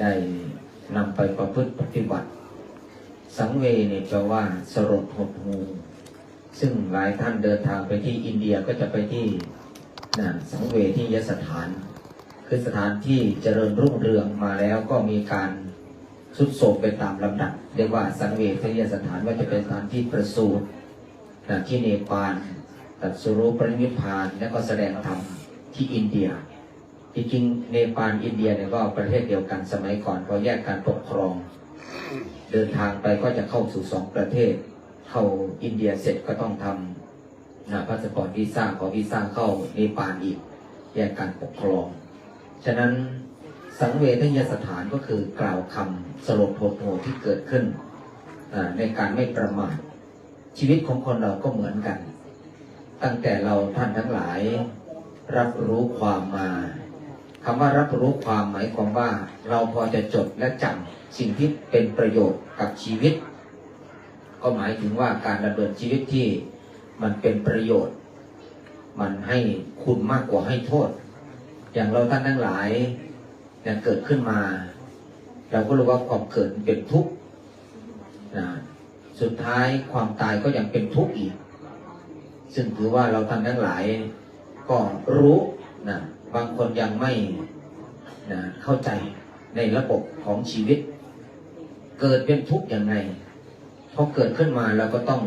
ได้นำไปประพฤติปฏิบัติ สังเวเนี่ยแปลว่าสลดหดหูซึ่งหลายท่านเดินทางไปที่อินเดียก็จะไปที่นะสังเวที่ยสถาน คือสถานที่เจริญรุ่งเรืองมาแล้วก็มีการสุดโทรมไปตามลำดับเรียกว่าสังเวทยสถานว่าจะเป็นสถานที่ประสูตินะที่เนปาลตัดสุรุปรินิพพาน และก็แสดงธรรมที่อินเดีย จริงๆเนปาลอินเดียเนี่ยก็ประเทศเดียวกันสมัยก่อนก็แยกการปกครอง เดินทางไปก็จะเข้าสู่สองประเทศ เข้าอินเดียเสร็จก็ต้องทำนะพาสปอร์ตวีซ่าขอวีซ่าเข้าเนปาลอีกแยกการปกครอง ฉะนั้นสังเวทยสถานก็คือกล่าวคำสลดโหดโหที่เกิดขึ้นในการไม่ประมาทชีวิตของคนเราก็เหมือนกัน ตั้งแต่เราท่านทั้งหลาย รับรู้ความมา คำว่ารับรู้ความหมายความว่าเราพอจะจดและจำสิ่งที่เป็นประโยชน์กับชีวิต ก็หมายถึงว่าการดำเนินชีวิตที่มันเป็นประโยชน์ มันให้คุณมากกว่าให้โทษ อย่างเราท่านทั้งหลายเนี่ยเกิดขึ้นมา เราก็รู้ว่าความเกิดเป็นทุกข์นะสุดท้ายความตายก็ยังเป็นทุกข์อีก ซึ่งถือว่าเราท่านทั้งหลายก็รู้นะ บางคนยังไม่นะเข้าใจในระบบของชีวิต เกิดเป็นทุกข์อยังไงพอเกิดขึ้นมาเราก็ต้อง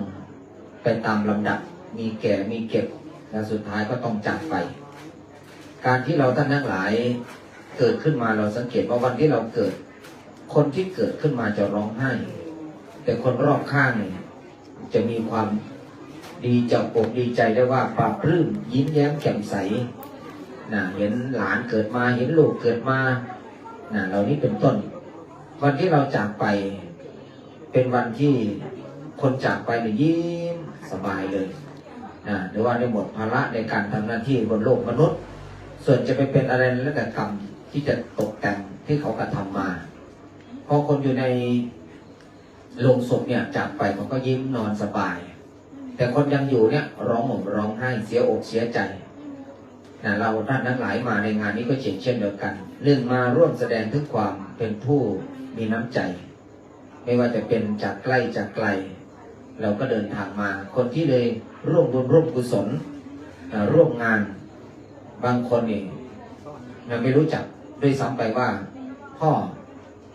ไปตามลำดับ มีแก่มีเก็บและสุดท้ายก็ต้องจากไป การที่เราท่านทั้งหลายเกิดขึ้นมาเราสังเกตว่าวันที่เราเกิด คนที่เกิดขึ้นมาจะร้องไห้ แต่คนรอบข้างเนี่ยจะมีความดีใจอกดีใจได้ว่าปราบปลื้มยิ้มแย้มแจ่มใส นะเห็นหลานเกิดมาเห็นลูกเกิดมานะเหล่านี้เป็นต้น วันที่เราจากไปเป็นวันที่คนจากไปเนี่ยยิ้มสบายเลยนะหรือว่าได้หมดภาระในการทำหน้าที่บนโลกมนุษย์ ส่วนจะไปเป็นอะไรแล้วแต่กรรมที่จะตกแต่งที่เขากระทำมาพอคนอยู่ในโรงศพเนี่ยจากไปมันก็ยิ้มนอนสบาย แต่คนยังอยู่เนี่ยร้องห่มร้องไห้เสียอกเสียใจ นะเราท่านทั้งหลายมาในงานนี้ก็เช่นเช่นเดียวกันเรื่องมาร่วมแสดงถึงความเป็นผู้มีน้ำใจ ไม่ว่าจะเป็นจากใกล้จากไกล เราก็เดินทางมา คนที่เลยร่วมบุญร่วมกุศลร่วมงานบางคนนี่ยังไม่รู้จักด้วยซ้ำไปว่า พ่อ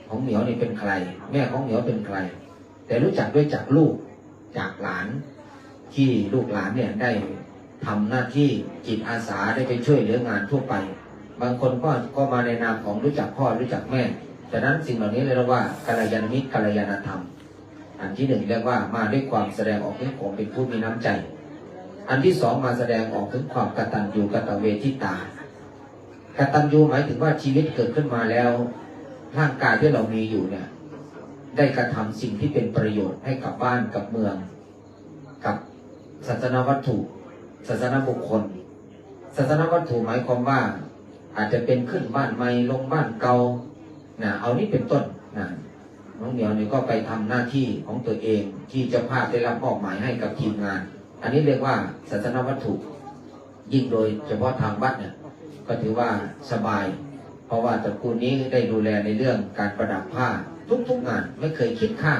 ของเหมียวนี่เป็นใคร แม่ของเหมียวเป็นใคร แต่รู้จักด้วยจากลูกจากหลานที่ลูกหลานเนี่ยได้ ทำหน้าที่จิตอาสาได้ไปช่วยเหลืองานทั่วไป บางคนก็ก็มาในนามของรู้จักพ่อรู้จักแม่ฉะนั้นสิ่งเหล่านี้เรียกว่ากัลยาณมิตรกัลยาณธรรม อันที่หนึ่งเรียกว่ามาด้วยความแสดงออกถึงความเป็นผู้มีน้ำใจ อันที่สองมาแสดงออกถึงความกตัญญูกตเวทิตากตัญญูหมายถึงว่าชีวิตเกิดขึ้นมาแล้วร่างกายที่เรามีอยู่เนี่ยได้กระทำสิ่งที่เป็นประโยชน์ให้กับบ้านกับเมือง กับศาสนวัตถุ ศาสนบุคคล ศาสนวัตถุหมายความว่า อาจจะเป็นขึ้นบ้านใหม่ลงบ้านเก่านะเอานี้เป็นต้นนะน้องเหมียวเนี่ยก็ไปทำหน้าที่ของตัวเองที่จ้าภาพได้รับมอบหมายให้กับทีมงาน อันนี้เรียกว่าศาสนวัตถุ ยิ่งโดยเฉพาะทางวัดเนี่ยก็ถือว่าสบาย เพราะว่าตระกูลนี้ได้ดูแลในเรื่องการประดับผ้าทุกๆงานไม่เคยคิดค่า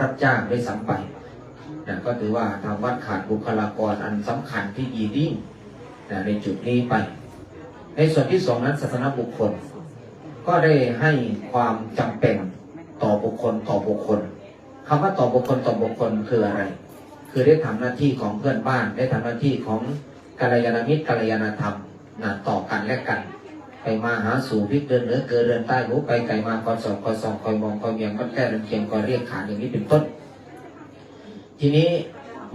รับจ้างได้ซ้ำไป นะก็ถือว่าทางวัดขาดบุคลากรอันสำคัญที่ดียิ่งนะในจุดนี้ไป ในส่วนที่สองนั้นศาสนาบุคคล ก็ได้ให้ความจำเป็นต่อบุคคลต่อบุคคลคำว่าต่อบุคคลต่อบุคคลคืออะไร คือได้ทำหน้าที่ของเพื่อนบ้าน ได้ทำหน้าที่ของกัลยาณมิตรกัลยาณธรรมนะต่อกันและกันไปมาหาสู่พิกเดินเหนือเกินเดินใต้หูไปไก่มาคอยสอบคอยส่องคอยมองคอยเมียงก็แก้เดินเคียงคอยเรียกขานอย่างนี้เป็นต้น ทีนี้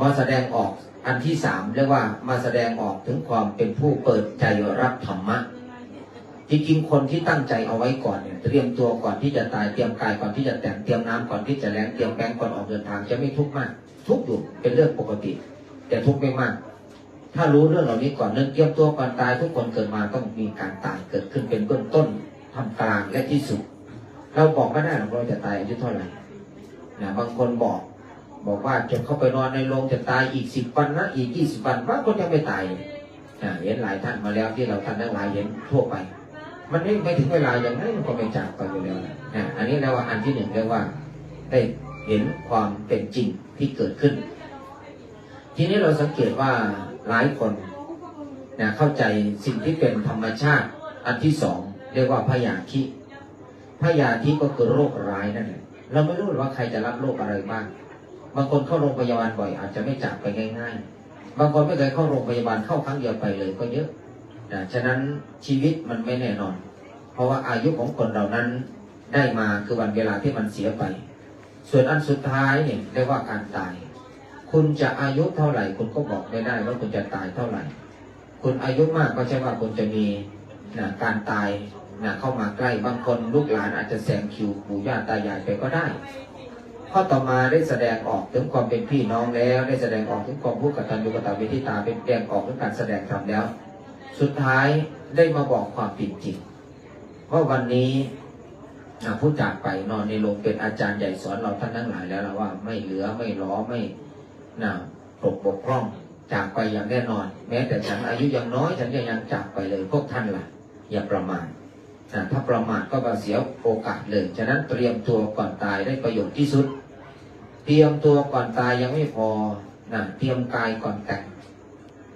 มาแสดงออกอันที่สามเรียกว่ามาแสดงออกถึงความเป็นผู้เปิดใจรับธรรมะจริงๆคนที่ตั้งใจเอาไว้ก่อนเนี่ยเตรียมตัวก่อนที่จะตายเตรียมกายก่อนที่จะแต่งเตรียมน้ำก่อนที่จะแล้งเตรียมแป้งก่อนออกเดินทางจะไม่ทุกข์มาก ทุกข์อยู่เป็นเรื่องปกติ แต่ทุกข์ไม่มาก ถ้ารู้เรื่องเหล่านี้ก่อนเรื่องเตรียมตัวก่อนตายทุกคนเกิดมาต้องมีการตายเกิดขึ้นเป็นเบื้องต้นทำกลางและที่สุด เราบอกไม่ได้หรอกเราจะตายอายุเท่าไหร่นะบางคนบอก บอกว่าจะเข้าไปนอนในโรงจะตายอีกสิบวันนะอีกยี่สิบวันบางคนยังไม่ตายเห็นหลายท่านมาแล้วที่เราท่านทั้งหลายเห็นทั่วไป มันไม่ไม่ถึงเวลาอย่างนั้นมันก็ไม่จากไปอยู่แล้วนะอันนี้เรียกว่าอันที่หนึ่งเรียกว่าได้เห็นความเป็นจริงที่เกิดขึ้น ทีนี้เราสังเกตว่าหลายคนนะเข้าใจสิ่งที่เป็นธรรมชาติ อันที่สองเรียกว่าพยาธิพยาธิก็คือโรคร้ายนั่นแหละเราไม่รู้ว่าใครจะรับโรคอะไรบ้าง บางคนเข้าโรงพยาบาลบ่อย อาจจะไม่จากไปง่าย ๆ บางคนไม่เคยเข้าโรงพยาบาลเข้าครั้งเดียวไปเลยก็เยอะนะฉะนั้นชีวิตมันไม่แน่นอน เพราะว่าอายุของคนเรานั้นได้มาคือวันเวลาที่มันเสียไป ส่วนอันสุดท้ายเนี่ยเรียกว่าการตาย คุณจะอายุเท่าไหร่ คุณก็บอกไม่ได้ว่าคุณจะตายเท่าไหร่ คุณอายุมากก็ใช่ว่าคุณจะมีนะการตายนะเข้ามาใกล้บางคนลูกหลานอาจจะแซงคิวปู่ย่าตายายไปก็ได้ ข้อต่อมาได้แสดงออกถึงความเป็นพี่น้องแล้ว ได้แสดงออกถึงความผู้กตัญญูกตเวทิตาเป็นแสดงออกถึงการแสดงธรรมแล้ว สุดท้ายได้มาบอกความเป็นจริงว่าวันนี้ผู้จากไปนอนในโรงเป็นอาจารย์ใหญ่สอนเราท่านทั้งหลายแล้วล่ะว่าไม่เหลือไม่ล้อไม่น่ะปกบกพร่องจากไปอย่างแน่นอน แม้แต่ฉันอายุยังน้อย ฉันยังยังจากไปเลยพวกท่านล่ะ อย่าประมาทอะถ้าประมาทก็เสียโอกาสเลย ฉะนั้นเตรียมตัวก่อนตายได้ประโยชน์ที่สุด เตรียมตัวก่อนตายยังไม่พอนะเตรียมกายก่อนแต่ง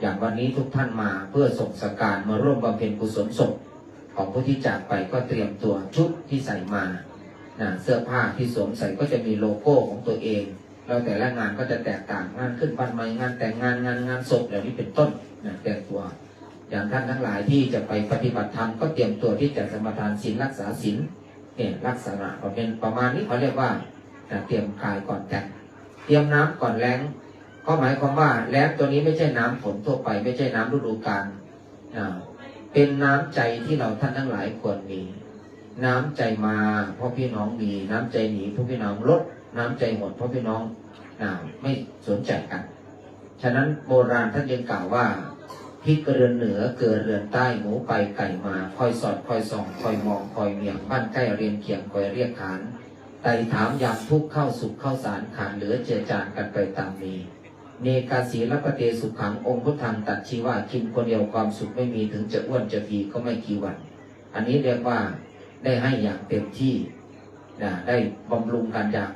อย่างวันนี้ทุกท่านมาเพื่อส่งสการมาร่วมบำเพ็ญกุศลศพของผู้ที่จากไปก็เตรียมตัวชุดที่ใส่มานะเสื้อผ้าที่สวมใส่ก็จะมีโลโก้ของตัวเองแล้วแต่ละงานก็จะแตกต่างงานขึ้นบ้านใหม่งานแต่งงานงานงานศพเหล่านี้เป็นต้นนะแต่งตัว อย่างท่านทั้งหลายที่จะไปปฏิบัติธรรมก็เตรียมตัวที่จะสมทานศีลรักษาศีลเนี่ยลักษณะก็เป็นประมาณนี้เขาเรียกว่า เตรียมกายก่อนแต่งเตรียมน้ำก่อนแล้งก็หมายความว่าแล้งตัวนี้ไม่ใช่น้ำฝนทั่วไป ไม่ใช่น้ำฤดูกาลอ่าเป็นน้ำใจที่เราท่านทั้งหลายควรมี น้ำใจมาเพราะพี่น้องมีน้ำใจหนีเพราะพี่น้องลดน้ำใจหมดเพราะพี่น้องอ่าไม่สนใจกัน ฉะนั้นโบราณท่านยังกล่าวว่าพริกเรือนเหนือเกิดเรือนใต้หมูไปไก่มา คอยสอดคอยส่อง คอยมองคอยเมียงบ้านใกล้เรียนเคียงคอยเรียกขาน ไต่ถามยามทุกข์เข้าสุขเข้าสารขาดเหลือเจือจานกันไปตามมีเนกาสีรัปเตสุขังองค์พุทธังตัดชีว่ากินคนเดียวความสุขไม่มีถึงจะอ้วนจะพีก็ไม่กี่วัน อันนี้เรียกว่าได้ให้อย่างเต็มที่นะได้บำรุงกันอย่าง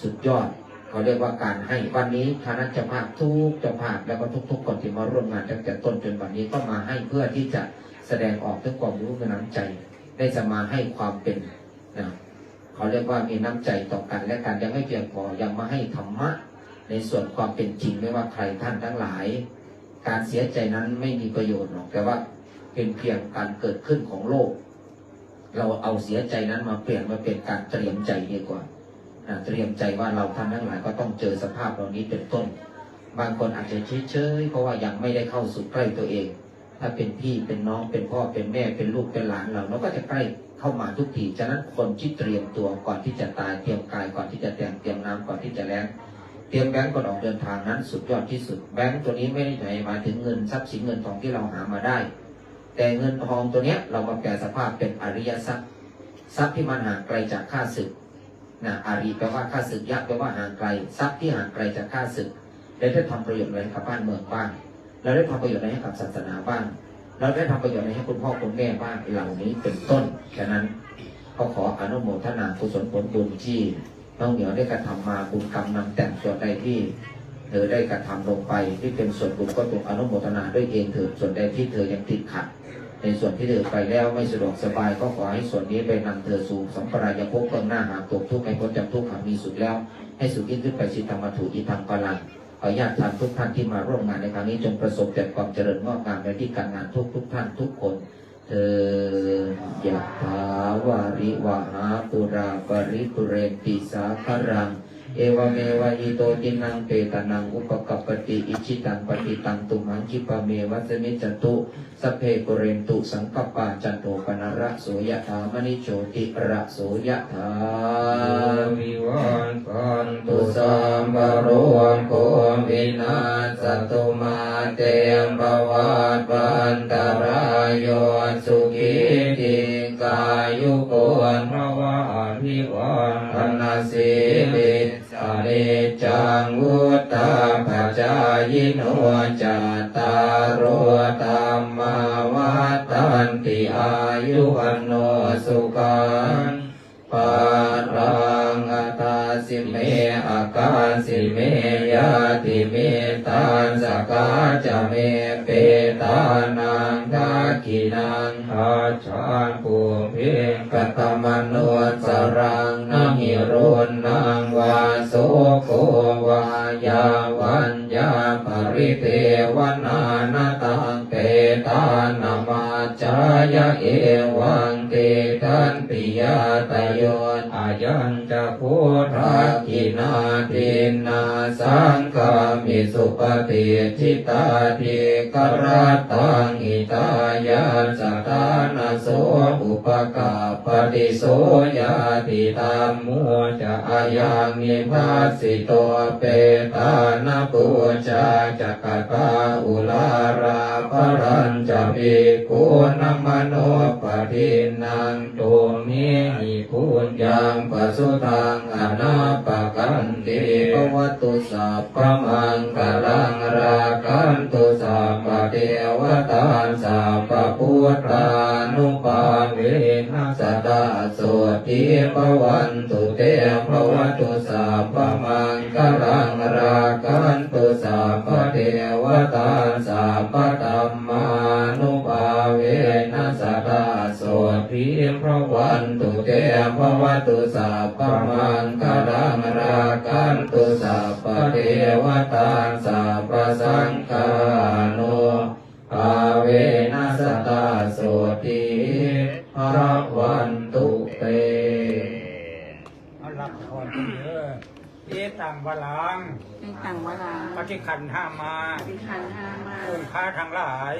สุดยอดเขาเรียกว่าการให้วันนี้คณะจ้าภาพทุกจ้าภาพแล้วก็ทุกๆคนที่มาร่วมงานตั้งแต่ต้นจนวันนี้ก็มาให้เพื่อที่จะแสดงออกถึงความรู้กับน้ำใจ ได้จะมาให้ความเป็นนะ เขาเรียกว่ามีน้ำใจต่อกันและกันยังไม่เพียงพอยังมาให้ธรรมะ ในส่วนความเป็นจริงไม่ว่าใครท่านทั้งหลาย การเสียใจนั้นไม่มีประโยชน์หรอกแต่ว่าเป็นเพียงการเกิดขึ้นของโลก เราเอาเสียใจนั้นมาเปลี่ยนมาเป็นการเตรียมใจดีกว่าอ่าเตรียมใจว่าเราท่านทั้งหลายก็ต้องเจอสภาพเหล่านี้เป็นต้น บางคนอาจจะเฉยๆเพราะว่ายังไม่ได้เข้าสู่ใกล้ตัวเอง ถ้าเป็นพี่เป็นน้องเป็นพ่อเป็นแม่เป็นลูกเป็นหลานเราเราก็จะใกล้เข้ามาทุกทีฉะนั้นคนที่เตรียมตัวก่อนที่จะตายเตรียมกายก่อนที่จะแต่งเตรียมน้ำก่อนที่จะแล้งเตรียมแบงก์ก่อนออกเดินทางนั้นสุดยอดที่สุดแบงก์ตัวนี้ไม่ได้หมายถึงเงินทรัพย์สินเงินทองที่เราหามาได้ แต่เงินทองตัวเนี้ยเรามาแปลสภาพเป็นอริยทรัพย์ทรัพย์ที่มันห่างไกลจากข้าศึกนะอารีแปลว่าข้าศึกยักแปลว่าห่างไกลทรัพย์ที่ห่างไกลจากข้าศึกได้ได้ทำประโยชน์อะไรกับบ้านเมืองบ้าง เราได้ทำประโยชน์อะไรให้กับศาสนาบ้าง เราได้ทำประโยชน์อะไรให้คุณพ่อคุณแม่บ้างเหล่านี้เป็นต้นฉะนั้นก็ขออนุโมทนากุศลผลบุญที่น้องเหนียวได้กระทำมาบุญกรรมนำแต่งส่วนใดที่เธอได้กระทำลงไปที่เป็นส่วนบุญก็จงอนุโมทนาด้วยเองเถิดส่วนใดที่เธอยังติดขัด ในส่วนที่เธอไปแล้วไม่สะดวกสบายก็ขอให้ส่วนนี้ไปนำเธอสู่สัมปรายภพเบื้องหน้าหาตกทุกข์ให้พ้นจากทุกข์หามีสุดแล้ว ให้สุขยิ่งขึ้นไปสิธรรมถุอิทังพลัง ออนุญาตท่านทุกท่านที่มาร่วมงานในครั้งนี้จงประสบแต่ความเจริญงอกงามในที่การงานทุกทุกท่านทุกคนเธอยะถาวาริวหาปุราปริปุเรนติสาคารัง เอวเมวะอิโตตินังเปตานังอุปกปปติอิชิตังปฏิตังตุมังคิปะเมวัสมิจจตุสเพปุเรนตุสังกปปาจันโทปนระโสยถามณิโชติระโสยถาวิวันกันตุสัมปรวันโควินาสตุมาเตมปวัตวันตรายโยสุขีติกายุโกนภวะอภิวันธนาสีลิ นิจังวุตตาปัจายโนจตตารโรธรรมาวัตันติอายุวันโน มอาการสิเมยาติเมตานสกาจะเมเปตานังทากินังอาชานภูมิกัตมโนสรังนหิรุนนางวาโสโกวายาวัญญาปริเทวนานาตังเปตานามาจายเอวังเตทันปิยาตโย ยัญจะพุทธกินาทินนาสังฆามิสุปฏิทิตาทิกรัตตังอิตายาสตานโสอุปกาปฏิโสยาติตามมุจะอายังนิพัสสิโตเปตานาปุจาจักตาอุลาราภรัญจะภิกขุนมโนปทินังโตเมหิ พุญญายังปัสุตังอนาปกันติปวัตุสัพพมังกลังรากันตุสัพพเทวตาสัพพพุทธานุปาเวนัสตาโสติปวันตุเตปวัตุสัพพมังกลังรากันตุสัพพเทวตาสัพพตัมมานุปาเวนัสตาโสติพระวันตุเต ตุสัพพมังคลังรากันตุสัพพเทวตาสัพพสังฆานุภาเวนัสตาโสติพระวันตุเตเอาหลักก่อนเด้อเอตังวลังในต่างเวลาปฏิคันห้ามาปฏิคันห้ามาองค์ค้าทั้งหลาย